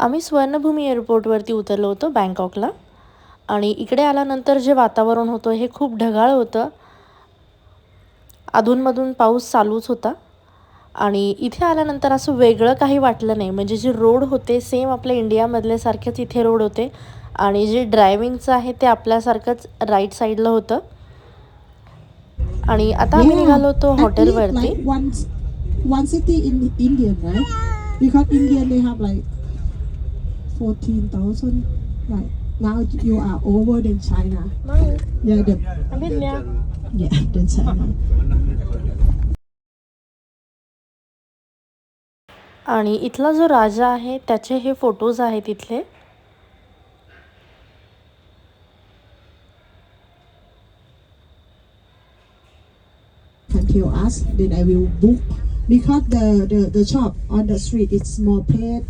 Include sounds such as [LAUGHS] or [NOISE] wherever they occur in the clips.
आम्ही स्वर्णभूमी एअरपोर्टवरती उतरलो होतो बँकॉकला. आणि इकडे आल्यानंतर जे वातावरण होतं हे खूप ढगाळ होतं. अधूनमधून पाऊस चालूच होता. आणि इथे आल्यानंतर असं वेगळं काही वाटलं नाही. म्हणजे जे रोड होते सेम आपल्या इंडियामधल्यासारखेच इथे रोड होते. आणि जे ड्रायविंगचं आहे ते आपल्यासारखंच राईट साईडला होतं. आणि आता आम्ही निघालो होतो हॉटेलवरती Like one, one city in Indian, right? Because Indian they have like fourteen thousand. Like now you are over than China. Yeah, the, yeah, [LAUGHS] than China. आणि इथला जो राजा आहे त्याचे हे फोटोज आहेत इथले Can tell us, then I will book. Because the, the, the shop on the street is small plate.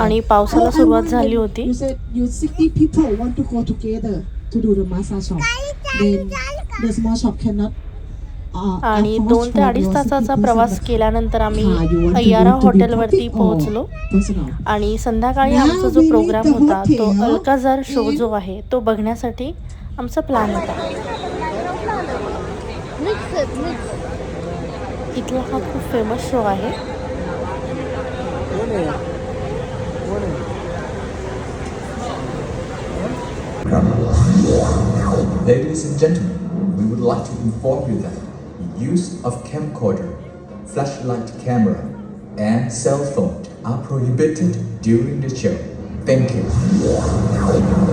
आणि पावसाला सुरुवात झाली होती. आणि दोन ते अडीच तासाचा प्रवास केल्यानंतर आम्ही अय्यारा हॉटेलवरती पोहोचलो. आणि संध्याकाळी आमचा जो प्रोग्राम होता तो अल्काजार शो जो आहे तो बघण्यासाठी आमचा प्लॅन होता. इथला हा खूप फेमस शो आहे? Ladies and gentlemen, we would like to inform you that the use of camcorder, flashlight camera, and cell phone are prohibited during the show. Thank you.